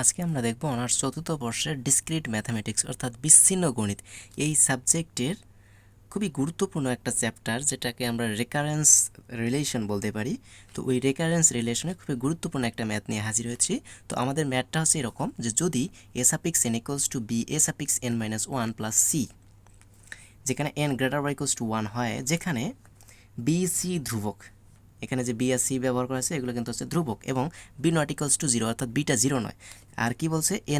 আজকে আমরা দেখব অনার্স চতুর্থ বর্ষের ডিসক্রিট ম্যাথামেটিক্স অর্থাৎ বিচ্ছিন্ন গণিত। এই সাবজেক্টের খুবই গুরুত্বপূর্ণ একটা চ্যাপ্টার যেটাকে আমরা রেকারেন্স রিলেশন বলতে পারি। তো ওই রেকারেন্স রিলেশনে খুবই গুরুত্বপূর্ণ একটা ম্যাথ নিয়ে হাজির হয়েছি। তো আমাদের ম্যাথটা হচ্ছে এরকম যে যদি A suffix N equals to B A suffix N minus one plus C যেখানে N greater by equals to one হয়, যেখানে বি সি ধ্রুবক। এখানে যে বি আর সি ব্যবহার করা হয়েছে, এগুলো কিন্তু হচ্ছে ধ্রুবক এবং B not equals to zero অর্থাৎ বিটা জিরো নয়। আর কি বলছে? এ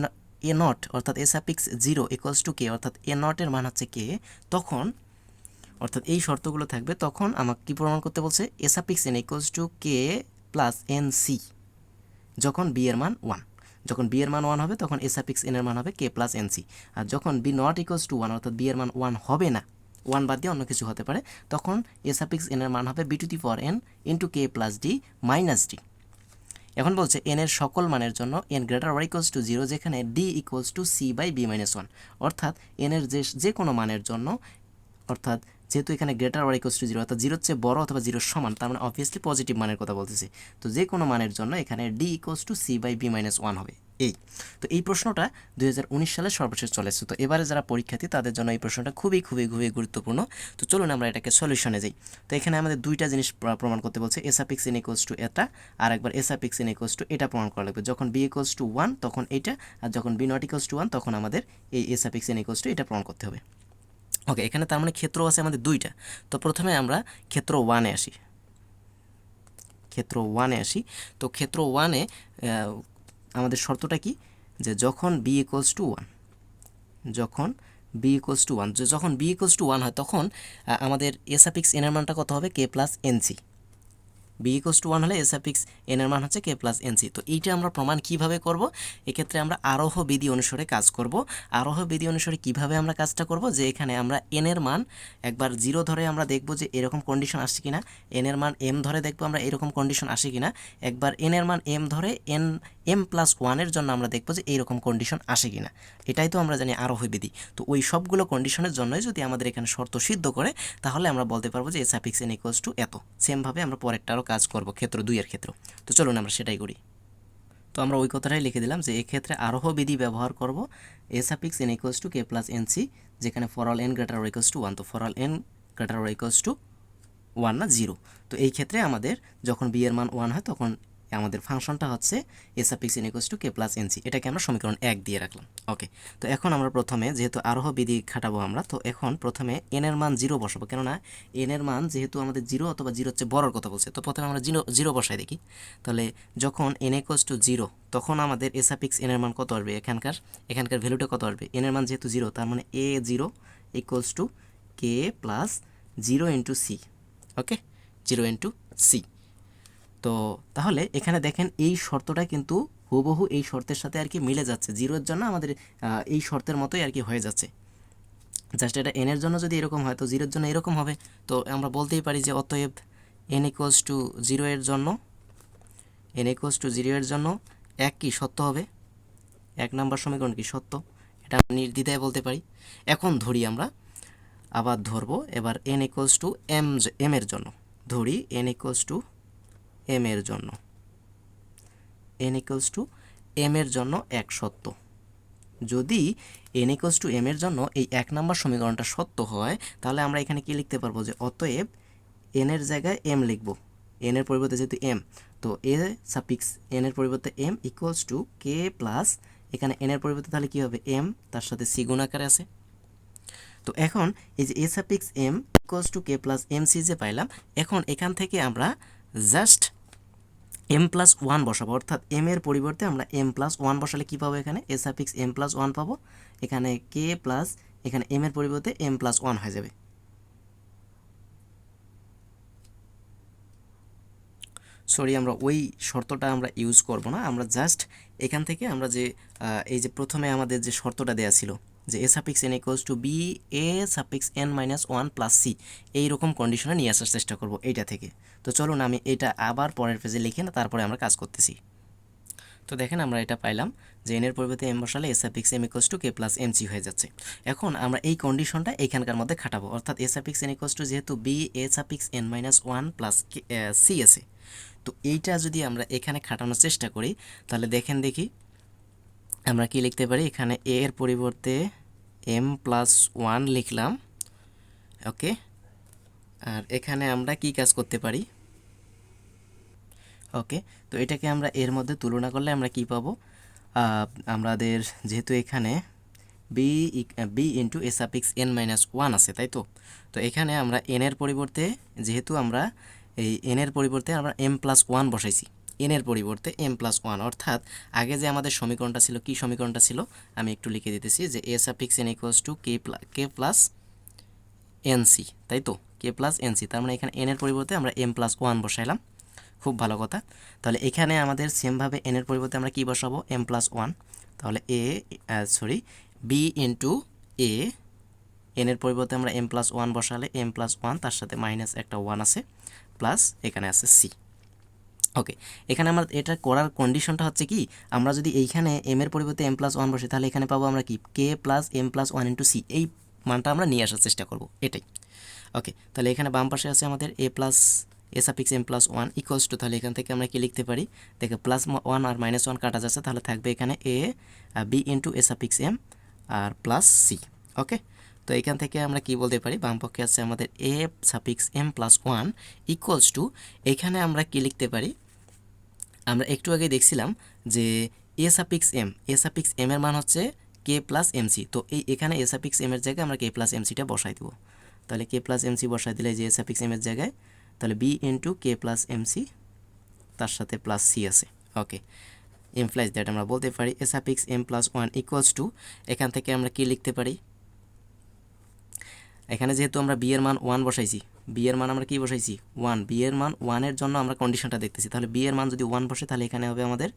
এ নট অর্থাৎ A suffix zero equals to K অর্থাৎ এ নটের মান হচ্ছে কে তখন, অর্থাৎ এই শর্তগুলো থাকবে, তখন আমাকে কি প্রমাণ করতে বলছে? A suffix N equals to K plus N C যখন বি এর মান ওয়ান যখন বি এর মান ওয়ান হবে, তখন এ সাপিক্স এন এর মান হবে কে প্লাস এন সি আর যখন B not equals to one অর্থাৎ বি এর মান ওয়ান হবে না ওয়ান বাদ দিয়ে অন্য কিছু হতে পারে, তখন এ সাপিক্স এন এর মান হবে B to the for N into K plus D minus D এখন বলছে এন এর সকল মানের জন্য N greater or equals to zero যেখানে D equals to C by B minus one অর্থাৎ এন এর যে যে কোনো মানের জন্য, অর্থাৎ, যেহেতু এখানে greater or equals to zero অর্থাৎ জিরোর চেয়ে বড় অথবা জিরোর সমান, তার মানে অবভিয়াসলি পজিটিভ মানের কথা বলতেছি। তো যে কোনো মানের জন্য এখানে D equals to C by B minus one হবে। এই। তো এই প্রশ্নটা দুই হাজার উনিশ সালে সর্বশেষ চলেছে তো এবারে যারা পরীক্ষার্থী, তাদের জন্য এই প্রশ্নটা খুবই খুবই খুবই গুরুত্বপূর্ণ। তো চলুন আমরা এটাকে সলিউশনে যাই। তো এখানে আমাদের দুইটা জিনিস প্রমাণ করতে বলছে। এসাপিক্স ইন ইকোয়ালস টু এটা আর একবার এসাপিক্স ইন ইকোয়ালস টু এটা প্রমাণ করা লাগবে। যখন বি ইকোয়ালস টু ওয়ান তখন এইটা আর যখন B not equals to one তখন আমাদের এই এসাপিক্স ইন ইকোয়ালস টু এটা প্রমাণ করতে হবে। ওকে এখানে তার মানে ক্ষেত্র আছে আমাদের দুইটা। তো প্রথমে আমরা ক্ষেত্র ওয়ানে আসি। ক্ষেত্র ওয়ানে আসি। তো ক্ষেত্র ওয়ানে আমাদের শর্তটা কি? যে যখন বি ইকোয়ালস টু ওয়ান যখন বি ইকোয়ালস টু ওয়ান যখন বি ইকোয়ালস টু ওয়ান হয়, তখন আমাদের এসাপিক্স এনের মানটা কত হবে? K plus N C B equals to one হলে এসাপিক্স এন এর মান হচ্ছে কে প্লাস এনসি তো এইটা আমরা প্রমাণ কীভাবে করব? এক্ষেত্রে আমরা আরোহ বিধি অনুসারে কাজ করব। আরোহ বিধি অনুসারে কীভাবে আমরা কাজটা করব? যে এখানে আমরা এন এর মান একবার জিরো ধরে আমরা দেখব যে এরকম কন্ডিশন আসছে কিনা। এন এর মান এম ধরে দেখব আমরা এরকম কন্ডিশন আসে কিনা। একবার এন এর মান এম ধরে এন এম প্লাস ওয়ানের জন্য আমরা দেখব যে এইরকম কন্ডিশন আসে কিনা। এটাই তো আমরা জানি আরোহ বিধি। তো ওই সবগুলো কন্ডিশনের জন্যই যদি আমাদের এখানে শর্ত সিদ্ধ করে, তাহলে আমরা বলতে পারব যে এসাপিক্স এন ইকুয়ালস টু এত। সেমভাবে আমরা পরেরটারও কাজ করব, ক্ষেত্র দুইয়ের ক্ষেত্র। তো চলুন আমরা সেটাই করি। তো আমরা ওই কথাটাই লিখে দিলাম যে, এক্ষেত্রে আরোহ বিধি ব্যবহার করব A suffix N equals to K plus N C যেখানে for all N greater equals to one তো for all N greater equals to one না জিরো তো এই ক্ষেত্রে আমাদের যখন বি এর মান ওয়ান হয়, তখন আমাদের ফাংশনটা হচ্ছে A suffix N equals to K plus N C এটাকে আমরা সমীকরণ এক দিয়ে রাখলাম। ওকে তো এখন আমরা প্রথমে যেহেতু আরোহ বিধি খাটাবো আমরা, তো এখন প্রথমে এন এর মান জিরো বসাবো। কেননা এন এর মান যেহেতু আমাদের জিরো অথবা জিরো হচ্ছে বড়র কথা বলছে, তো প্রথমে আমরা জিরো জিরো বসাই দেখি। তাহলে যখন এন ইকুয়ালস টু জিরো তখন আমাদের এসাপিক্স এন এর মান কত আসবে এখানকার? এখানকার ভ্যালুটা কত আসবে? এন এর মান যেহেতু জিরো তার মানে A zero equals to K plus zero into C okay zero into C তো তাহলে এখানে দেখেন এই শর্তটা কিন্তু হুবহু এই শর্তের সাথে আর কি মিলে যাচ্ছে। জিরোর জন্য আমাদের এই শর্তের মতোই আর কি হয়ে যাচ্ছে। জাস্ট এটা এনের জন্য যদি এরকম হয় তো জিরোর জন্য এরকম হবে। তো আমরা বলতেই পারি যে অতএব এন ইকুয়ালস টু জিরো এর জন্য এন ইকুয়ালস টু জিরো এর জন্য এক কি সত্য হবে? এক নম্বর সমীকরণ কি সত্য? এটা নির্দ্বিধায় বলতে পারি। এখন ধরি আমরা, আবার ধরবো, এবার N equals to M M এর জন্য। ধরি এন ইকুয়ালস টু এম এর জন্য। এন ইকুয়ালস টু এম এর জন্য এক সত্য। যদি এন ইকুয়ালস টু এম এর জন্য এই এক নম্বর সমীকরণটা সত্য হয়, তাহলে আমরা এখানে কি লিখতে পারব? যে অতএব এন জায়গায় এম লিখব। এন এর পরিবর্তে যেহেতু এম তো এ সাপিক্স এন এর পরিবর্তে M equals to K plus এখানে এন এর পরিবর্তে তাহলে কি হবে? এম তার সাথে সি আকারে আছে। তো এখন এই যে A suffix M equals to K plus M C যে পাইলাম, এখন এখান থেকে আমরা জাস্ট এম প্লাস ওয়ান বসাবো। অর্থাৎ এম এর পরিবর্তে আমরা এম প্লাস ওয়ান বসালে কী পাবো এখানে? A suffix M plus one পাবো। এখানে কে প্লাস এখানে এম এর পরিবর্তে এম প্লাস ওয়ান হয়ে যাবে। সরি আমরা ওই শর্তটা আমরা ইউজ করব না। আমরা জাস্ট এখান থেকে আমরা যে এই যে প্রথমে আমাদের যে শর্তটা দেওয়া ছিল যে A suffix N equals to B A suffix N minus one plus C এইরকম কন্ডিশনে নিয়ে আসার চেষ্টা করব এইটা থেকে। তো চলুন আমি এটা আবার পরের পেজে লিখে না, তারপরে আমরা কাজ করতেছি। তো দেখেন আমরা এটা পাইলাম যে এনের পরিবর্তে এম বসালে A suffix M equals to K plus M C হয়ে যাচ্ছে। এখন আমরা এই কন্ডিশনটা এইখানকার মধ্যে খাটাবো, অর্থাৎ A suffix N equals to যেহেতু B A suffix N minus one plus C আছে। তো এইটা যদি আমরা এখানে খাটানোর চেষ্টা করি, তাহলে দেখেন দেখি আমরা কি লিখতে পারি? এখানে এ এর পরিবর্তে এম প্লাস ওয়ান লিখলাম। ওকে আর এখানে আমরা কি কাজ করতে পারি? ওকে তো এটাকে আমরা এর মধ্যে তুলনা করলে আমরা কি পাবো? আমাদের যেহেতু এখানে b b into a suffix n minus one আছে, তাই তো? তো এখানে আমরা এন এর পরিবর্তে, যেহেতু আমরা এই এন এর পরিবর্তে আমরা এম প্লাস ওয়ান বসাইছি। এন এর পরিবর্তে এম প্লাস ওয়ান অর্থাৎ আগে যে আমাদের সমীকরণটা ছিল, কি সমীকরণটা ছিল? আমি একটু লিখে দিতেছি যে a suffix n equals to k k plus n c তাই তো? কে প্লাস এনসি তার মানে এখানে এন এর পরিবর্তে আমরা এম প্লাস ওয়ান বসাইলাম। খুব ভালো কথা। তাহলে এখানে আমাদের সেমভাবে এন এর পরিবর্তে আমরা কি বসাবো? এম প্লাস ওয়ান তাহলে a sorry b into a n এর পরিবর্তে আমরা এম প্লাস ওয়ান বসালে এম প্লাস ওয়ান তার সাথে মাইনাস একটা ওয়ান আছে প্লাস এখানে আছে সি ওকে এখানে আমরা এটা করার কন্ডিশনটা হচ্ছে কি, আমরা যদি এইখানে এম এর পরিবর্তে এম প্লাস ওয়ান বসে, তাহলে এখানে পাবো আমরা কি? K plus m plus one into c এই মানটা আমরা নিয়ে আসার চেষ্টা করব, এটাই। ওকে তাহলে এখানে বাম পাশে আছে আমাদের a plus a suffix m plus one equals to তাহলে এখান থেকে আমরা কি লিখতে পারি? দেখে প্লাস ওয়ান আর মাইনাস ওয়ান কাটা যাচ্ছে, তাহলে থাকবে এখানে a b into a suffix m R plus c okay তো এখান থেকে আমরা কি বলতে পারি? বাম পক্ষে আছে আমাদের a suffix m plus one equals to এখানে আমরা কি লিখতে পারি? আমরা একটু আগে দেখছিলাম যে এ suffix M A suffix M এর মান হচ্ছে কে প্লাস এমসি তো এই এখানে এ সাপিক্স এম এর জায়গায় আমরা কে প্লাস এমসিটা বসাই দেবো। তাহলে কে প্লাস এমসি বসাই দিলে যে এ সাপিক্স এম এর জায়গায়, তাহলে b into k plus m c তার সাথে প্লাস সি আছে। ওকে ইমপ্লাইজ দ্যাট আমরা বলতে পারি a suffix m plus one equals to এখান থেকে আমরা কি লিখতে পারি? এখানে যেহেতু আমরা বি এর মান ওয়ান বসাইছি বি এর মান আমরা কি বসাইছি? ওয়ান বি এর মান ওয়ানের জন্য আমরা কন্ডিশনটা দেখতেছি। তাহলে বি এর মান যদি ওয়ান বসে, তাহলে এখানে হবে আমাদের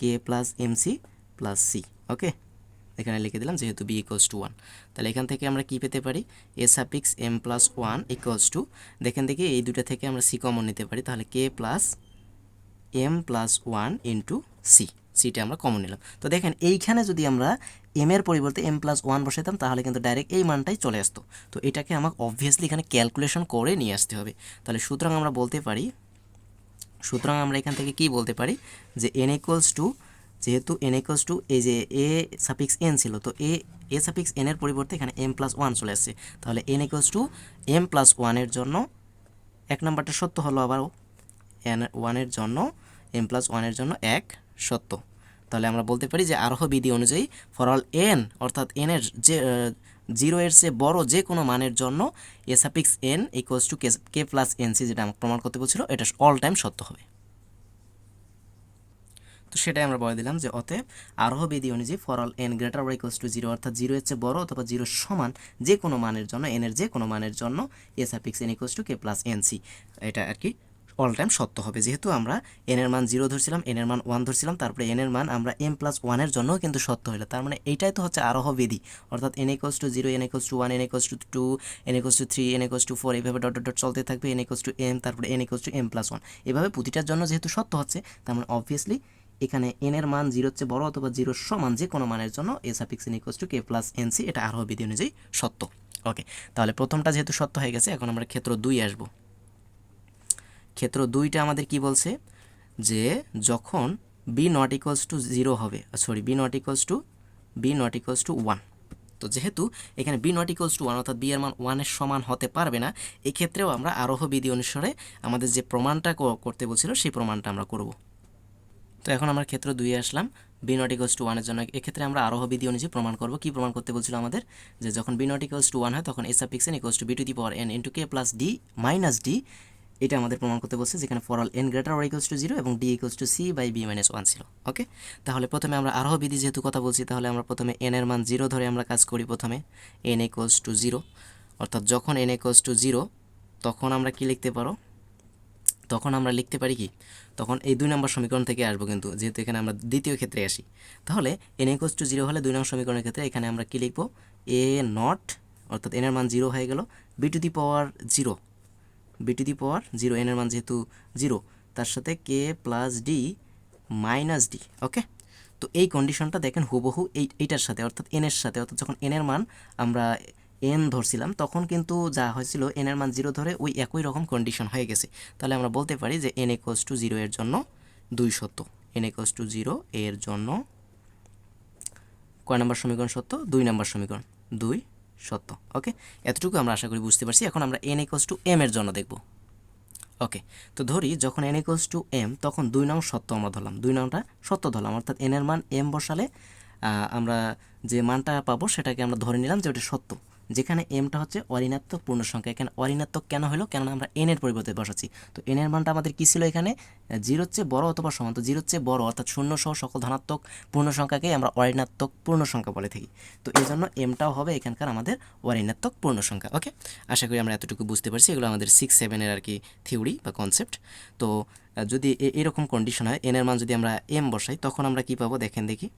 k plus m c plus c okay এখানে লিখে দিলাম যেহেতু বি ইকুয়ালস টু ওয়ান তাহলে এখান থেকে আমরা কি পেতে পারি? A suffix m plus one equals to দেখেন দেখি এই দুটো থেকে আমরা সি কমন নিতে পারি। তাহলে k plus m plus one into c সিটা আমরা কমন নিলাম। তো দেখেন এইখানে যদি আমরা এম এর পরিবর্তে এম প্লাস ওয়ান বসাতাম তাহলে কিন্তু ডাইরেক্ট এই মানটাই চলে আসতো। তো এটাকে আমাকে অবভিয়াসলি এখানে ক্যালকুলেশন করে নিয়ে আসতে হবে। তাহলে সুতরাং আমরা বলতে পারি, সুতরাং আমরা এখান থেকে কি বলতে পারি? যে এন ইকুয়ালস টু যেহেতু এন ইকুয়ালস টু এই যে এ সাপিক্স এন ছিল, তো এ এ সাপিক্স এন এর পরিবর্তে এখানে এম প্লাস ওয়ান চলে আসছে। তাহলে n equals to m plus ওয়ানের জন্য, এক নাম্বারটা সত্য হলো আবারও এন ওয়ানের জন্য এম প্লাস ওয়ানের জন্য এক সত্য। তাহলে আমরা বলতে পারি যে আরোহ বিধি অনুযায়ী ফর অল এন অর্থাৎ এনের যে জিরো এর চেয়ে বড় যে কোনো মানের জন্য a suffix n equals to k plus n c যেটা আমাকে প্রমাণ করতে বলছিল, এটা অল টাইম সত্য হবে। তো সেটাই আমরা বলে দিলাম যে অতএব আরোহ বিধি অনুযায়ী for all n greater or equals to zero অর্থাৎ জিরো এর চেয়ে বড় অথবা জিরো সমান যে কোনো মানের জন্য এনের যে কোনো মানের জন্য a suffix n equals to k plus n c এটা আর কি অল টাইম সত্য হবে। যেহেতু আমরা এন এর মান জিরো ধরছিলাম এন এর মান ওয়ান ধরছিলাম, তারপরে এন এর মান আমরা এম প্লাস ওয়ানের জন্যও কিন্তু সত্য হলো তার মানে এইটাই তো হচ্ছে আরোহ বিধি। অর্থাৎ n equals to zero n equals to one n equals to two n equals to three n equals to four এইভাবে ডট ডট চলতে থাকবে। এন ইকোয়ালস টু এম তারপরে n equals to m plus one এভাবে প্রতিটার জন্য যেহেতু সত্য হচ্ছে, তার মানে অবভিয়াসলি এখানে এন এর মান জিরোর চেয়ে বড় অথবা জিরোর সমান যে কোনো মানের জন্য a suffix n equals to k plus n c এটা আরোহ বিধি অনুযায়ী সত্য। ওকে তাহলে প্রথমটা যেহেতু সত্য হয়ে গেছে, এখন আমরা ক্ষেত্র দুই আসব। ক্ষেত্র দুইটা আমাদের কি বলছে? যে যখন b not equals to zero হবে sorry b not equals to b not equals to one তো যেহেতু এখানে b not equals to one অর্থাৎ বি এর মান ওয়ানের সমান হতে পারবে না এই ক্ষেত্রেও আমরা আরোহ বিধি অনুসারে আমাদের যে প্রমাণটা করতে বলছিল সেই প্রমাণটা আমরা করব। তো এখন আমরা ক্ষেত্র দুইয়ে আসলাম বি নট ইকুয়ালস টু ওয়ানের জন্য। এক্ষেত্রে আমরা আরোহ বিধি অনুযায়ী প্রমাণ করব। কি প্রমাণ করতে বলছিল আমাদের? যে যখন b not equals to one হয়, তখন s n equals to b to the power n into k plus d minus d এটা আমাদের প্রমাণ করতে বলছে, যেখানে for all n greater or equals to zero এবং d equals to c by b minus one ছিল okay তাহলে প্রথমে আমরা আরোহ বিধি যেহেতু কথা বলছি, তাহলে আমরা প্রথমে এন এর মান জিরো ধরে আমরা কাজ করি প্রথমে এন ইকুয়ালস টু জিরো অর্থাৎ যখন এন ইকুয়ালস টু জিরো তখন আমরা কি লিখতে পারো? তখন আমরা লিখতে পারি কি? তখন এই দুই নম্বর সমীকরণ থেকে আসব কিন্তু, যেহেতু এখানে আমরা দ্বিতীয় ক্ষেত্রে আসি। তাহলে এন ইকুয়ালস টু জিরো হলে দুই নম্বর সমীকরণের ক্ষেত্রে এখানে আমরা কি লিখব? এ নট অর্থাৎ এন এর মান জিরো হয়ে গেল b to the power zero b to the power zero, n এর মান যেহেতু জিরো, তার সাথে k plus d minus d okay তো এই কন্ডিশনটা দেখেন হুবহু এই, এইটার সাথে, অর্থাৎ এন এর সাথে, অর্থাৎ যখন এন এর মান আমরা এন ধরছিলাম, তখন কিন্তু যা হয়েছিল এন এর মান জিরো ধরে ওই একই রকম কন্ডিশন হয়ে গেছে। তাহলে আমরা বলতে পারি যে এন ইকোয়াস টু জিরো এর জন্য দুই সত্য। এন ইকোয়াস টু জিরো এর জন্য কয় নম্বর সমীকরণ সত্য? দুই নম্বর সমীকরণ। দুই সত্য, ওকে? এতটুকু আমরা আশা করি বুঝতে পারছি। এখন আমরা এন ইকোয়াস টু এম এর জন্য দেখব। ওকে, তো ধরি যখন এন ইকোয়াস টু এম তখন দুই নং সত্য আমরা ধরলাম। দুই নংটা সত্য ধরলাম, অর্থাৎ এনের মান এম বসালে আমরা যে মানটা পাবো সেটাকে আমরা ধরে নিলাম যে ওটা সত্য। যেখানে এমটা হচ্ছে অঋণাত্মক পূর্ণ সংখ্যা এখানে অঋণাত্মক কেন হলো? কেননা আমরা এন এর পরিবর্তে বসাচ্ছি। তো এন এর মানটা আমাদের কী ছিল এখানে? জিরোর চেয়ে বড় অথবা সমান। তো জিরোর চেয়ে বড় অর্থাৎ শূন্য সহ সকল ধনাত্মক পূর্ণ সংখ্যাকে আমরা অঋণাত্মক পূর্ণ সংখ্যা বলে থাকি। তো এই জন্য এমটাও হবে এখানকার আমাদের অঋণাত্মক পূর্ণ সংখ্যা ওকে? আশা করি আমরা এতটুকু বুঝতে পারছি। এগুলো আমাদের সিক্স সেভেনের আর কি থিওরি বা কনসেপ্ট তো যদি এরকম কন্ডিশন হয় এন এর মান যদি আমরা এম বসাই, তখন আমরা কি পাবো? দেখেন দেখি।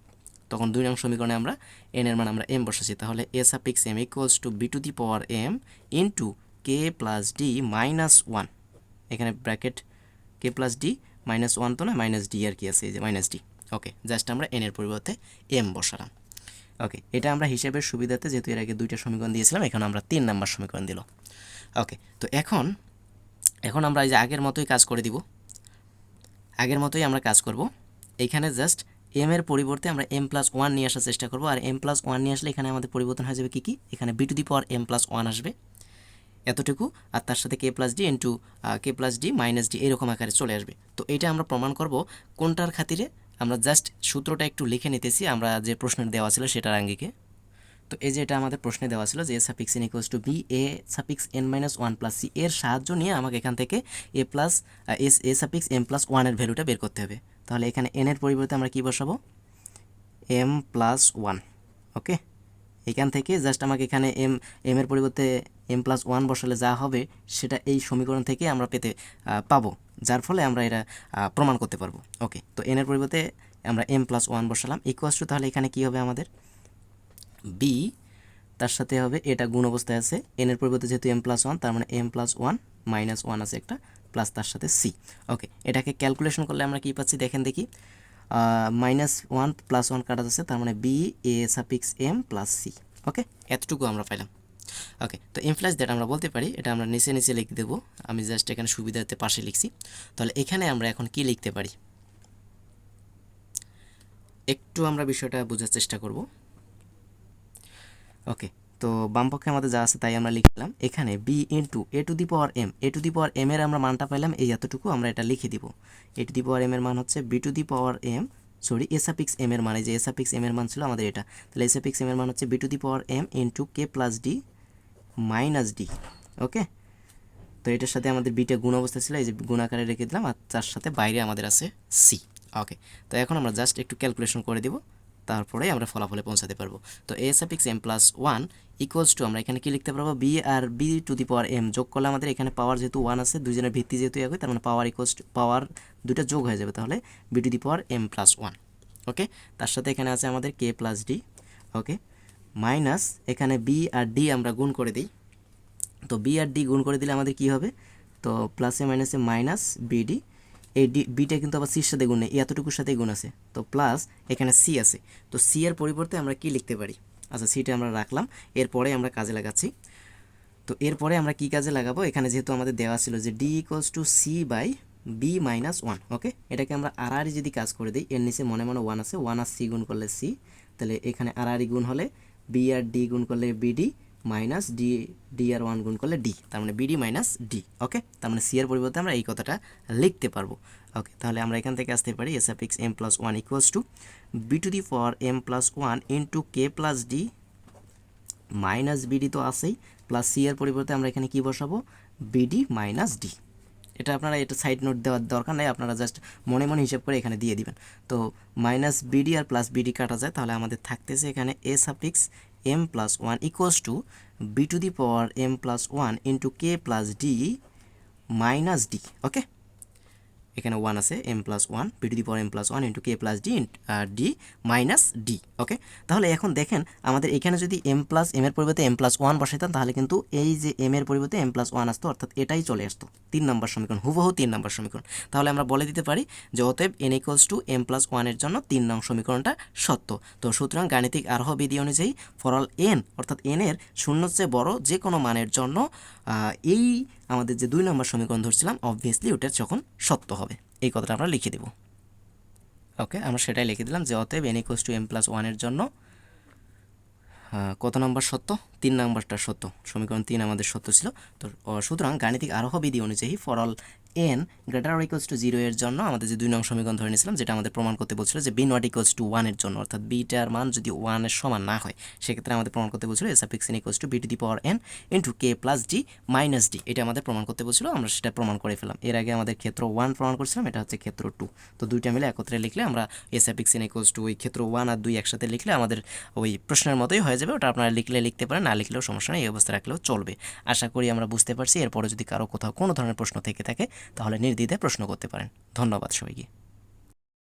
তখন দুই নং সমীকরণে আমরা এন এর মান আমরা এম বসাচ্ছি। তাহলে a suffix m equals to b to the power m into k plus d minus one এখানে bracket k plus d minus one তো না? মাইনাস ডি আর কি আছে? এই যে মাইনাস ডি ওকে জাস্ট আমরা এন এর পরিবর্তে এম বসালাম। ওকে এটা আমরা হিসেবের সুবিধাতে যেহেতু এর আগে দুইটা সমীকরণ দিয়েছিলাম, এখন আমরা তিন নাম্বার সমীকরণ দিল ওকে তো এখন এখন আমরা এই যে আগের মতোই কাজ করে দিব। আগের মতোই আমরা কাজ করব। এইখানে জাস্ট এম এর পরিবর্তে আমরা এম প্লাস ওয়ান নিয়ে আসার চেষ্টা করব। আর এম প্লাস ওয়ান নিয়ে আসলে এখানে আমাদের পরিবর্তন হয়ে যাবে কী কী? এখানে b to the power m plus one আসবে। এতটুকু। আর তার সাথে k plus d into k plus d minus d এরকম আকারে চলে আসবে। তো এটা আমরা প্রমাণ করব কোনটার খাতিরে। আমরা জাস্ট সূত্রটা একটু লিখে নিতেছি, আমরা যে প্রশ্নের দেওয়া ছিল সেটার আঙ্গিকে। তো এই যে এটা আমাদের প্রশ্নে দেওয়া ছিল যে a suffix n equals to b a suffix n minus one plus c এর সাহায্য নিয়ে আমাকে এখান থেকে a plus s a suffix m plus ওয়ানের ভ্যালুটা বের করতে হবে। তাহলে এখানে এন এর পরিবর্তে আমরা কি বসাবো? এম প্লাস ওয়ান ওকে এখান থেকে জাস্ট আমাকে এখানে এম এম এর পরিবর্তে এম প্লাস ওয়ান বসালে যা হবে সেটা এই সমীকরণ থেকে আমরা পেতে পাবো, যার ফলে আমরা এটা প্রমাণ করতে পারব ওকে তো এন এর পরিবর্তে আমরা এম প্লাস ওয়ান বসালাম। ইকুয়াস টু তাহলে এখানে কি হবে আমাদের? বি তার সাথে হবে এটা গুণ অবস্থায় আছে। এন এর পরিবর্তে যেহেতু এম প্লাস ওয়ান তার মানে m plus one minus one আছে একটা। প্লাস তার সাথে সি ওকে এটাকে ক্যালকুলেশন করলে আমরা কি পাচ্ছি? দেখেন দেখি। মাইনাস ওয়ান প্লাস ওয়ান কাটা যাচ্ছে, তার মানে b a suffix m plus c okay এতটুকু আমরা পাইলাম। ওকে তো ইমপ্লাস দ্যাট আমরা বলতে পারি, এটা আমরা নিচে নিচে লিখে দেবো। আমি জাস্ট এখানে সুবিধাতে পাশে লিখছি। তাহলে এখানে আমরা এখন কি লিখতে পারি? একটু আমরা বিষয়টা বোঝার চেষ্টা করব। ওকে তো বাম পক্ষে আমাদের যা আছে তাই আমরা লিখলাম। এখানে b into a to the power m a to the power m এর আমরা মানটা পাইলাম, এই এতটুকু আমরা এটা লিখে দিব। এ টু দি পাওয়ার এম এর মান হচ্ছে b to the power m sorry a suffix m এর মানে যে এসাপিক্স এম এর মান ছিল আমাদের এটা। তাহলে এসাপিক্স এম এর মান হচ্ছে b to the power m into k plus d minus d okay তো এটার সাথে আমাদের বিটা গুণ অবস্থা ছিল, এই যে গুণ আকারে রেখে দিলাম, আর তার সাথে বাইরে আমাদের আছে সি ওকে তো এখন আমরা জাস্ট একটু ক্যালকুলেশন করে দিব। তারপরে আমরা ফলাফলে পৌঁছাতে পারব। তো a suffix m plus one equals to আমরা এখানে কি লিখতে পারব? B R b to the power m যোগ করলে আমাদের এখানে পাওয়ার যেহেতু ওয়ান আছে দুজনের ভিত্তি যেহেতু একই, তার মানে পাওয়ার ইকুয়ালস টু পাওয়ার দুটা যোগ হয়ে যাবে তাহলে b to the power m plus one okay তার সাথে এখানে আছে আমাদের k plus d okay minus এখানে বি আর ডি আমরা গুণ করে দিই। তো বি আর ডি গুণ করে দিলে আমাদের কি হবে? তো প্লাসে মাইনাসে মাইনাস বিডি এই ডি বিটা কিন্তু আবার সির সাথে গুণ নেই এতটুকুর সাথে গুণ আছে। তো প্লাস এখানে সি আছে। তো সি এর পরিবর্তে আমরা কি লিখতে পারি? আচ্ছা সিটা আমরা রাখলাম, এরপরে আমরা কাজে লাগাচ্ছি। তো এরপরে আমরা কি কাজে লাগাবো? এখানে যেহেতু আমাদের দেওয়া ছিল যে d equals to c by b minus one okay এটাকে আমরা আর আর যদি কাজ করে দিই, এর নিচে মনে মনে ওয়ান আছে ওয়ান আর সি গুণ করলে সি তাহলে এখানে আর আর গুণ হলে বি আর ডি গুণ করলে b d minus d d আর ওয়ান গুণ করলে ডি তার মানে বিডি মাইনাস ডি ওকে তার মানে সি এর পরিবর্তে আমরা এই কথাটা লিখতে পারব ওকে তাহলে আমরা এখান থেকে আসতে পারি s x m plus one equals to b to the power m plus one into k plus d minus b d তো আছেই প্লাস সি এর পরিবর্তে আমরা এখানে কি বসাবো? বিডি মাইনাস ডি এটা আপনারা এটা সাইড নোট দেওয়ার দরকার নেই, আপনারা জাস্ট মনে মনে হিসাব করে এখানে দিয়ে দিবেন। তো মাইনাস বিডি আর প্লাস বিডি কাটা যায়, তাহলে আমাদের থাকতেছে এখানে a suffix m plus one equals to b to the power m plus one into k plus d minus d okay এখানে ওয়ান আছে m plus one b to the power m plus one into k plus d d minus d okay তাহলে এখন দেখেন, আমাদের এখানে যদি M plus M এর পরিবর্তে এম প্লাস ওয়ান বসাইতাম, তাহলে কিন্তু এই যে এম এর পরিবর্তে এম প্লাস ওয়ান আসতো, অর্থাৎ এটাই চলে আসতো। তিন নম্বর সমীকরণ, হুবহু তিন নম্বর সমীকরণ। তাহলে আমরা বলে দিতে পারি যে অতএব n equals to m plus ওয়ানের জন্য তিন নং সমীকরণটা সত্য। তো সুতরাং গাণিতিক আরোহ বিধি অনুযায়ী ফর অল এন অর্থাৎ এন এর শূন্য চেয়ে বড় যে কোনো মানের জন্য এই আমাদের যে দুই নম্বর সমীকরণ ধরছিলাম অবভিয়াসলি ওটা যখন সত্য হবে। এই কথাটা আমরা লিখে দেব। ওকে, আমরা সেটাই লিখে দিলাম যে অতএব n equals to m plus ওয়ানের জন্য কত নম্বর সত্য? তিন নম্বরটা সত্য। সমীকরণ তিন আমাদের সত্য ছিল। তো সুতরাং গাণিতিক আরোহ বিধি অনুযায়ী for all n greater equals to zero এর জন্য আমাদের যে দুই নং সমীকরণ ধরে নিয়েছিলাম, যেটা আমাদের প্রমাণ করতে বলছিল যে বি নট ইকোয়ালস টু ওয়ানের জন্য, অর্থাৎ বিটার মান যদি ওয়ানের সমান না হয়, সেক্ষেত্রে আমাদের প্রমাণ করতে বলছিল s of x n equals to b to the power n into k plus d minus d এটা আমাদের প্রমাণ করতে বলছিল, আমরা সেটা প্রমাণ করে ফেলাম এর আগে আমাদের ক্ষেত্র ওয়ান প্রমাণ করছিলাম, এটা হচ্ছে ক্ষেত্র টু তো দুইটা মিলে একত্রে লিখলে আমরা s of x n equals to ওই ক্ষেত্র ওয়ান আর দুই একসাথে লিখলে আমাদের ওই প্রশ্নের মতোই হয়ে যাবে, ওটা আপনারা লিখলে লিখতে পারেন, না লিখলেও সমস্যা নেই, এই অবস্থা রাখলেও চলবে। আশা করি আমরা বুঝতে পারছি, এরপরে যদি কারও কোথাও কোনো ধরনের প্রশ্ন থেকে থাকে তাহলে নির্দ্বিধায় প্রশ্ন করতে পারেন। ধন্যবাদ সবাইকে।